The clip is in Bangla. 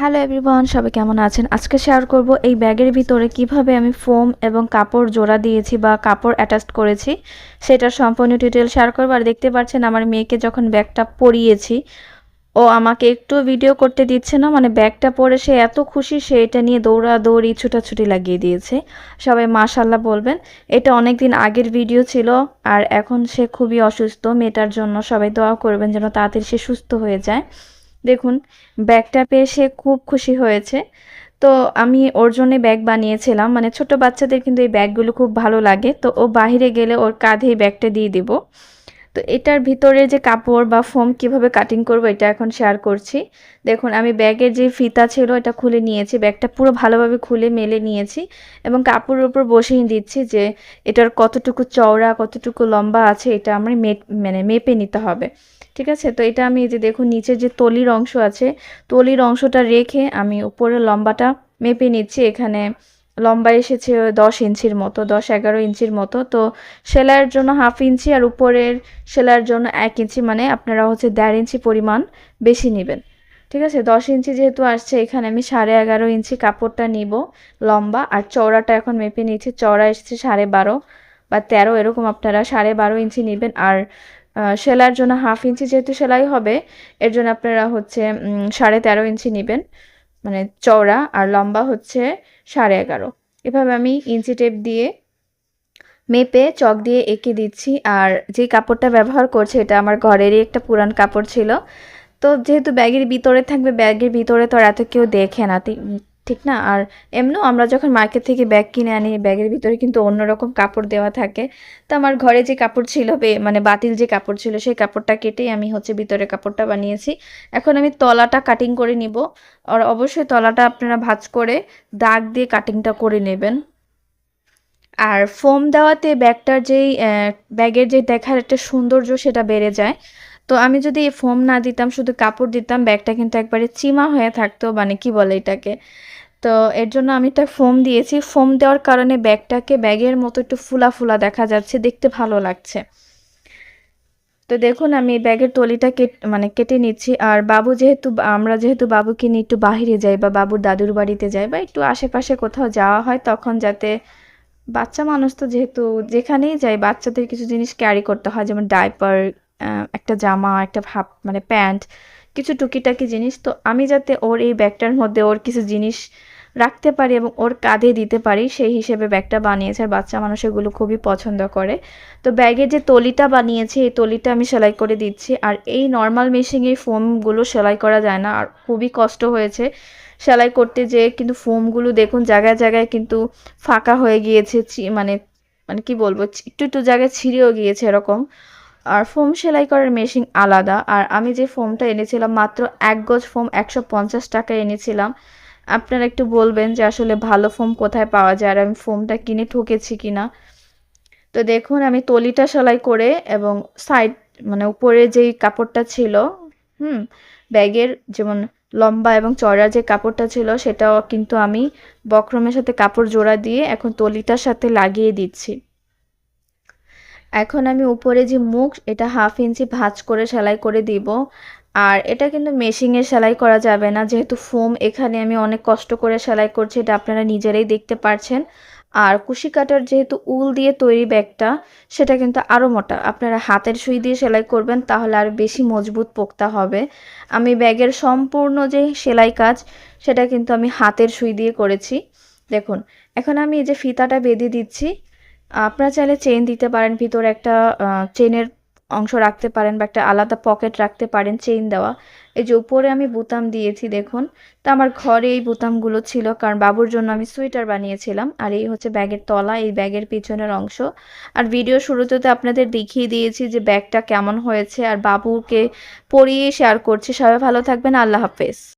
হ্যালো এভরিওয়ান সবাই কেমন আছেন? আজকে শেয়ার করব এই ব্যাগের ভিতরে কীভাবে আমি ফোম এবং কাপড় জোড়া দিয়েছি বা কাপড় অ্যাটাচ করেছি সেটার সম্পূর্ণ ডিটেল শেয়ার করব। আর দেখতে পাচ্ছেন আমার মেয়েকে যখন ব্যাগটা পরিয়েছি, ও আমাকে একটু ভিডিও করতে দিচ্ছে না মানে ব্যাগটা পরে সে এত খুশি, সে এটা নিয়ে দৌড়া দৌড়ি ছুটাছুটি লাগিয়ে দিয়েছে। সবাই মাশাল্লাহ বলবেন, এটা অনেক দিন আগের ভিডিও ছিল, আর এখন সে খুবই অসুস্থ, মেয়েটার জন্য সবাই দোয়া করবেন যেন তাড়াতাড়ি সে সুস্থ হয়ে যায়। দেখুন, ব্যাগটা পেয়ে সে খুব খুশি হয়েছে। তো আমি ওর জন্য ব্যাগ বানিয়েছিলাম। মানে ছোট বাচ্চাদের কিন্তু এই ব্যাগগুলো খুব ভালো লাগে। তো ও বাহিরে গেলে ওর কাঁধে ব্যাগটা দিয়ে দিব। তো এটার ভিতরে যে কাপড় বা ফোম কীভাবে কাটিং করব, এটা এখন শেয়ার করছি। দেখুন, আমি ব্যাগের যে ফিতা ছিল, এটা খুলে নিয়েছি। ব্যাগটা পুরো ভালোভাবে খুলে মেলে নিয়েছি এবং কাপড়ের উপর বসিয়ে দিচ্ছি যে এটার কতটুকু চওড়া, কতটুকু লম্বা আছে, এটা আমার মানে মেপে নিতে হবে। ঠিক আছে? তো এটা আমি যে দেখুন নিচে যে তলির অংশ আছে, তলির অংশটা রেখে আমি উপরের লম্বাটা মেপে নিচ্ছি। এখানে লম্বা এসেছে দশ ইঞ্চির মতো, দশ এগারো ইঞ্চির মতো। তো সেলাইয়ের জন্য হাফ ইঞ্চি আর উপরের সেলাইয়ের জন্য এক ইঞ্চি মানে আপনারা হচ্ছে দেড় ইঞ্চি পরিমাণ বেশি নেবেন। ঠিক আছে? দশ ইঞ্চি যেহেতু আসছে, এখানে আমি সাড়ে এগারো ইঞ্চি কাপড়টা নিব লম্বা। আর চওড়াটা এখন মেপে নিচ্ছি চওড়া এসেছে সাড়ে বারো বা তেরো, এরকম আপনারা সাড়ে বারো ইঞ্চি নেবেন। আর সেলাইয়ের জন্য হাফ ইঞ্চি যেহেতু সেলাই হবে, এর জন্য আপনারা হচ্ছে সাড়ে তেরো ইঞ্চি নেবেন। মানে চওড়া আর লম্বা হচ্ছে সাড়ে এগারো। এভাবে আমি ইঞ্চি টেপ দিয়ে মেপে চক দিয়ে এঁকে দিচ্ছি। আর যে কাপড়টা ব্যবহার করছে, এটা আমার ঘরেরই একটা পুরান কাপড় ছিল। তো যেহেতু ব্যাগের ভিতরে থাকবে, ব্যাগের ভিতরে তো আর এত কেউ দেখে না। ঠিক না? আর এমনিও আমরা যখন মার্কেট থেকে ব্যাগ কিনে আনি ব্যাগের ভিতরে কিন্তু অন্যরকম কাপড় দেওয়া থাকে। তো আমার ঘরে যে কাপড় ছিল মানে বাতিল যে কাপড় ছিল, সেই কাপড়টা কেটেই আমি হচ্ছে ভিতরে কাপড়টা বানিয়েছি। এখন আমি তলাটা কাটিং করে নিব। আর অবশ্যই তলাটা আপনারা ভাজ করে দাগ দিয়ে কাটিংটা করে নেবেন। আর ফোম দেওয়াতে ব্যাগটার যেই ব্যাগের যে দেখার একটা সৌন্দর্য সেটা বেড়ে যায়। তো আমি যদি ফোম না দিতাম, শুধু কাপড় দিতাম, ব্যাগটা কিন্তু একবারে চিমা হয়ে থাকতো মানে কি বলে এটাকে? তো এর জন্য আমি একটা ফোম দিয়েছি। ফোম দেওয়ার কারণে ব্যাগটাকে ব্যাগের মতো একটু ফুলা ফুলা দেখা যাচ্ছে, দেখতে ভালো লাগছে। তো দেখুন, আমি ব্যাগের তলিটা মানে কেটে নিচ্ছি। আর বাবু যেহেতু, আমরা যেহেতু বাবুকে নিয়ে একটু বাহিরে যাই বা বাবুর দাদুর বাড়িতে যাই বা একটু আশেপাশে কোথাও যাওয়া হয়, তখন যাতে বাচ্চা মানুষ তো যেহেতু যেখানেই যায় বাচ্চাদের কিছু জিনিস ক্যারি করতে হয়, যেমন ডাইপার একটা জামা, একটা ভাব মানে প্যান্ট, কিছু টুকিটাকি জিনিস। তো আমি যাতে ওর এই ব্যাগটার মধ্যে ওর কিছু জিনিস রাখতে পারি এবং ওর কাঁধে দিতে পারি, সেই হিসেবে ব্যাগটা বানিয়েছে আর বাচ্চা মানুষ এগুলো খুবই পছন্দ করে। তো ব্যাগের যে তলিটা বানিয়েছে, এই তলিটা আমি সেলাই করে দিচ্ছি। আর এই নর্মাল মেশিনে ফোমগুলো সেলাই করা যায় না। আর খুবই কষ্ট হয়েছে সেলাই করতে যেয়ে কিন্তু ফোমগুলো দেখুন জায়গায় জায়গায় কিন্তু ফাঁকা হয়ে গিয়েছে মানে মানে কি বলব একটু একটু জায়গায় ছিঁড়েও গিয়েছে এরকম। আর ফোম সেলাই করার মেশিন আলাদা। আর আমি যে ফোমটা এনেছিলাম, মাত্র এক গজ ফোম একশো পঞ্চাশ টাকায় এনেছিলাম। আপনারা একটু বলবেন যে আসলে ভালো ফোম কোথায় পাওয়া যায় আর আমি ফোমটা কিনে ঠকেছি কিনা। তো দেখুন, আমি তলিটা সেলাই করে এবং সাইড মানে উপরে যেই কাপড়টা ছিল, হুম, ব্যাগের যেমন লম্বা এবং চড়া যে কাপড়টা ছিল, সেটাও কিন্তু আমি বক্রমের সাথে কাপড় জোড়া দিয়ে এখন তলিটার সাথে লাগিয়ে দিচ্ছি। এখন আমি উপরে যে মুখ, এটা হাফ ইঞ্চি ভাঁজ করে সেলাই করে দিব। আর এটা কিন্তু মেশিংয়ে সেলাই করা যাবে না, যেহেতু ফোম এখানে আমি অনেক কষ্ট করে সেলাই করছি, এটা আপনারা নিজেরাই দেখতে পারছেন। আর কুশি কাটার যেহেতু উল দিয়ে তৈরি ব্যাগটা, সেটা কিন্তু আরও মোটা। আপনারা হাতের সুই দিয়ে সেলাই করবেন, তাহলে আর বেশি মজবুত পোক্তা হবে। আমি ব্যাগের সম্পূর্ণ যে সেলাই কাজ, সেটা কিন্তু আমি হাতের সুই দিয়ে করেছি। দেখুন, এখন আমি এই যে ফিতাটা বেঁধে দিচ্ছি আপনারা চাইলে চেন দিতে পারেন, ভিতরে একটা চেনের অংশ রাখতে পারেন বা একটা আলাদা পকেট রাখতে পারেন চেইন দেওয়া। এই যে উপরে আমি বুতাম দিয়েছি, দেখুন। তো আমার ঘরে এই বুতামগুলো ছিল, কারণ বাবুর জন্য আমি সোয়েটার বানিয়েছিলাম, আর এই হচ্ছে ব্যাগের তলা, এই ব্যাগের পিছনের অংশ। আর ভিডিও শুরুতে তো আপনাদের দেখিয়ে দিয়েছি যে ব্যাগটা কেমন হয়েছে, আর বাবুকে পরিয়ে শেয়ার করছি। সবাই ভালো থাকবেন, আল্লাহ হাফেজ।